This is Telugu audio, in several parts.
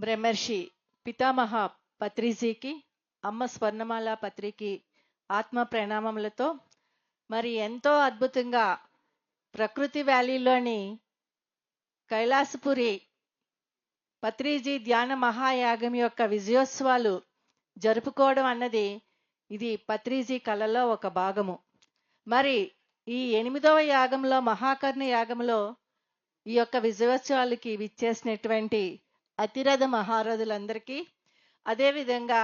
బ్రహ్మర్షి పితామహ పత్రిజీకి అమ్మ స్వర్ణమాల పత్రికి ఆత్మ ప్రణామములతో మరి ఎంతో అద్భుతంగా ప్రకృతి వ్యాలీలోని కైలాసపురి పత్రిజీ ధ్యాన మహాయాగం యొక్క విజయోత్సవాలు జరుపుకోవడం అన్నది ఇది పత్రిజీ కళలో ఒక భాగము. మరి ఈ ఎనిమిదవ యాగంలో మహాకర్ణ యాగంలో ఈ యొక్క విజయోత్సవాలకి విచ్చేసినటువంటి అతిరథ మహారథులందరికీ అదేవిధంగా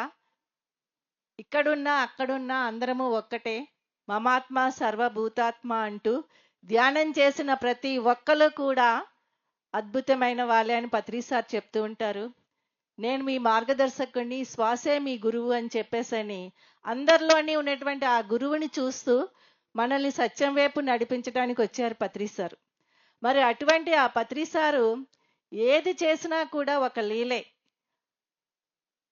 ఇక్కడున్నా అక్కడున్నా అందరము ఒక్కటే మమాత్మ సర్వభూతాత్మ అంటూ ధ్యానం చేసిన ప్రతి ఒక్కరు కూడా అద్భుతమైన వాళ్ళే అని పత్రిసార్ చెప్తూ ఉంటారు. నేను మీ మార్గదర్శకుడిని శ్వాసే మీ గురువు అని చెప్పేసని అందరిలోని ఉన్నటువంటి ఆ గురువుని చూస్తూ మనల్ని సత్యం వైపు నడిపించడానికి వచ్చారు పత్రిసారు మరి అటువంటి ఆ పత్రి సారు ఏది చేసినా కూడా ఒక లీలే.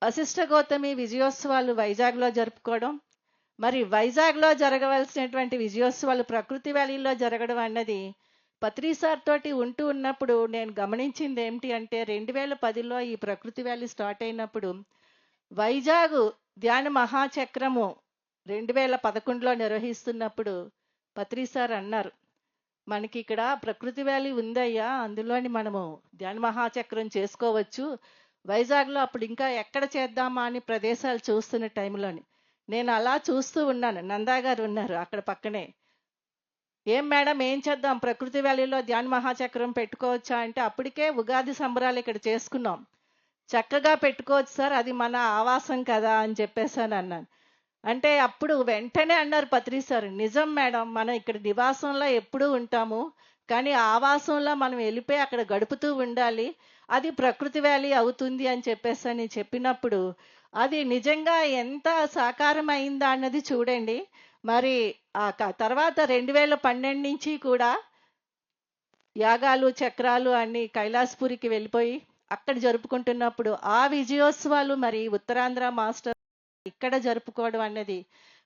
వశిష్ఠ గౌతమి విజయోత్సవాలు వైజాగ్లో జరుపుకోవడం మరి వైజాగ్లో జరగవలసినటువంటి విజయోత్సవాలు ప్రకృతి వ్యాలీలో జరగడం అన్నది పత్రిసార్ తోటి ఉంటూ ఉన్నప్పుడు నేను గమనించింది ఏమిటి అంటే రెండు వేల పదిలో ఈ ప్రకృతి వ్యాలీ స్టార్ట్ అయినప్పుడు వైజాగ్ ధ్యాన మహాచక్రము రెండు వేల పదకొండులో నిర్వహిస్తున్నప్పుడు పత్రిసార్ అన్నారు. మనకి ఇక్కడ ప్రకృతి వ్యాలీ ఉందయ్యా. అందులోని మనము ధ్యాన మహాచక్రం చేసుకోవచ్చు. వైజాగ్లో అప్పుడు ఇంకా ఎక్కడ చేద్దామా అని ప్రదేశాలు చూస్తున్న టైంలోని నేను అలా చూస్తూ ఉన్నాను. నందా గారు ఉన్నారు అక్కడ పక్కనే. ఏం మేడం ఏం చేద్దాం? ప్రకృతి వ్యాలీలో ధ్యాన మహాచక్రం పెట్టుకోవచ్చా అంటే అప్పటికే ఉగాది సంబరాలు ఇక్కడ చేసుకున్నాం. చక్కగా పెట్టుకోవచ్చు సార్ అది మన ఆవాసం కదా అని చెప్పేసాను అన్నాను. అంటే అప్పుడు వెంటనే అన్నారు పత్రి సార్ నిజం మేడం మనం ఇక్కడ నివాసంలో ఎప్పుడూ ఉంటాము కానీ ఆవాసంలో మనం వెళ్ళిపోయి అక్కడ గడుపుతూ ఉండాలి. అది ప్రకృతి వ్యాలీ అవుతుంది అని చెప్పేసి అని చెప్పినప్పుడు అది నిజంగా ఎంత సాకారం అయిందా అన్నది చూడండి. మరి ఆ తర్వాత రెండు వేల పన్నెండు నుంచి కూడా యాగాలు చక్రాలు అన్ని కైలాసపురికి వెళ్ళిపోయి అక్కడ జరుపుకుంటున్నప్పుడు ఆ విజయోత్సవాలు మరి ఉత్తరాంధ్ర మాస్టర్ ఇక్కడ జరుపుకోవడం అన్నది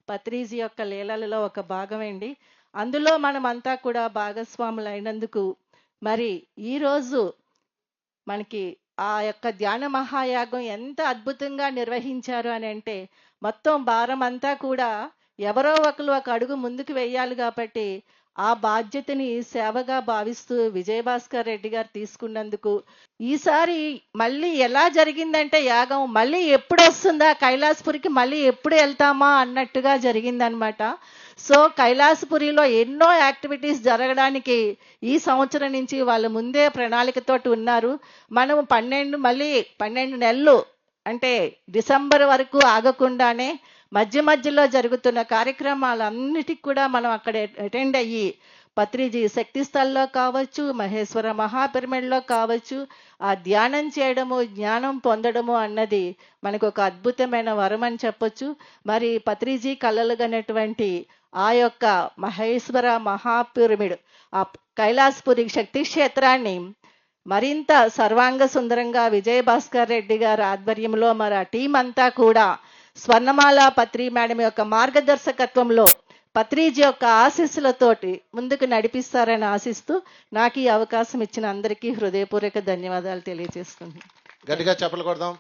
పత్రీజి యొక్క లీలలలో ఒక భాగమండి. అందులో మనమంతా కూడా భాగస్వాములు అయినందుకు మరి ఈరోజు మనకి ఆ యొక్క ధ్యాన మహాయాగం ఎంత అద్భుతంగా నిర్వహించారు అని అంటే మొత్తం భారం అంతా కూడా ఎవరో ఒకరు ఒక అడుగు ముందుకు వెయ్యాలి కాబట్టి ఆ బాధ్యతని సేవగా భావిస్తూ విజయభాస్కర్ రెడ్డి గారు తీసుకున్నందుకు ఈసారి మళ్ళీ ఎలా జరిగిందంటే యాగం మళ్ళీ ఎప్పుడు వస్తుందా కైలాసపురికి మళ్ళీ ఎప్పుడు వెళ్తామా అన్నట్టుగా జరిగిందనమాట సో కైలాసపురిలో ఎన్నో యాక్టివిటీస్ జరగడానికి ఈ సంవత్సరం నుంచి వాళ్ళు ముందే ప్రణాళికతోటి ఉన్నారు. మనం పన్నెండు మళ్ళీ పన్నెండు నెలలు అంటే డిసెంబర్ వరకు ఆగకుండానే మధ్య మధ్యలో జరుగుతున్న కార్యక్రమాలన్నిటికి కూడా మనం అక్కడ అటెండ్ అయ్యి పత్రిజీ శక్తి స్థల్లో కావచ్చు మహేశ్వర మహాపిరమిడ్లో కావచ్చు ఆ ధ్యానం చేయడము జ్ఞానం పొందడము అన్నది మనకు ఒక అద్భుతమైన వరం అని చెప్పొచ్చు. మరి పత్రిజీ కలలుగనటువంటి ఆ యొక్క మహేశ్వర మహాపిరమిడ్ ఆ కైలాసపురి శక్తి క్షేత్రాన్ని మరింత సర్వాంగ సుందరంగా విజయభాస్కర్ రెడ్డి గారి ఆధ్వర్యంలో మరి ఆ టీం అంతా కూడా స్వర్ణమాల పత్రి మేడం యొక్క మార్గదర్శకత్వంలో పత్రిజీ యొక్క ఆశీస్సులతోటి ముందుకు నడిపిస్తారని ఆశిస్తూ నాకు ఈ అవకాశం ఇచ్చిన అందరికీ హృదయపూర్వక ధన్యవాదాలు తెలియజేసుకుంది గట్టిగా చెప్పలు కొడదాం.